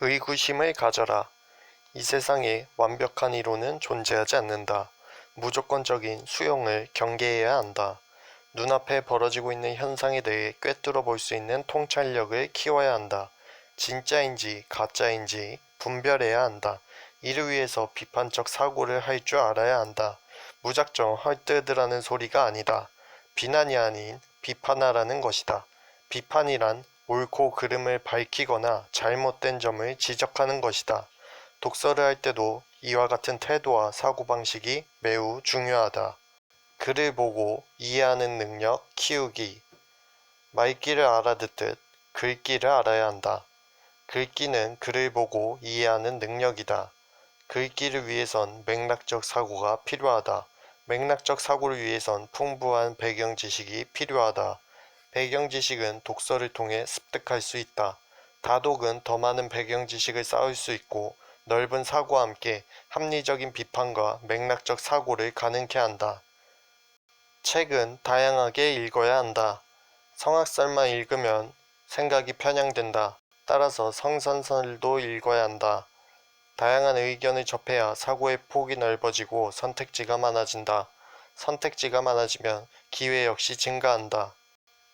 의구심을 가져라. 이 세상에 완벽한 이론은 존재하지 않는다. 무조건적인 수용을 경계해야 한다. 눈앞에 벌어지고 있는 현상에 대해 꿰뚫어 볼 수 있는 통찰력을 키워야 한다. 진짜인지 가짜인지 분별해야 한다. 이를 위해서 비판적 사고를 할 줄 알아야 한다. 무작정 헐뜯으라는 소리가 아니다. 비난이 아닌 비판하라는 것이다. 비판이란 옳고 그름을 밝히거나 잘못된 점을 지적하는 것이다. 독서를 할 때도 이와 같은 태도와 사고방식이 매우 중요하다. 글을 보고 이해하는 능력 키우기. 말귀를 알아듣듯 글귀를 알아야 한다. 글귀는 글을 보고 이해하는 능력이다. 글귀를 위해선 맥락적 사고가 필요하다. 맥락적 사고를 위해선 풍부한 배경 지식이 필요하다. 배경 지식은 독서를 통해 습득할 수 있다. 다독은 더 많은 배경 지식을 쌓을 수 있고 넓은 사고와 함께 합리적인 비판과 맥락적 사고를 가능케 한다. 책은 다양하게 읽어야 한다. 성악설만 읽으면 생각이 편향된다. 따라서 성선설도 읽어야 한다. 다양한 의견을 접해야 사고의 폭이 넓어지고 선택지가 많아진다. 선택지가 많아지면 기회 역시 증가한다.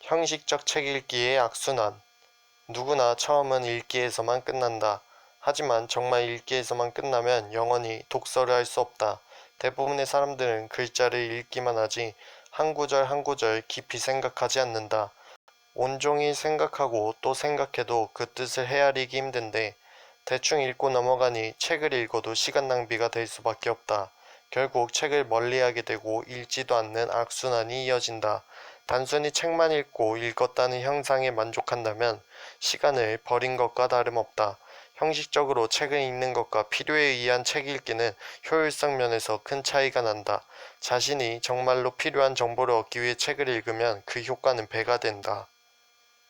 형식적 책 읽기의 악순환. 누구나 처음은 읽기에서만 끝난다. 하지만 정말 읽기에서만 끝나면 영원히 독서를 할 수 없다. 대부분의 사람들은 글자를 읽기만 하지 한 구절 한 구절 깊이 생각하지 않는다. 온종일 생각하고 또 생각해도 그 뜻을 헤아리기 힘든데 대충 읽고 넘어가니 책을 읽어도 시간 낭비가 될 수밖에 없다. 결국 책을 멀리하게 되고 읽지도 않는 악순환이 이어진다. 단순히 책만 읽고 읽었다는 형상에 만족한다면 시간을 버린 것과 다름없다. 형식적으로 책을 읽는 것과 필요에 의한 책 읽기는 효율성 면에서 큰 차이가 난다. 자신이 정말로 필요한 정보를 얻기 위해 책을 읽으면 그 효과는 배가 된다.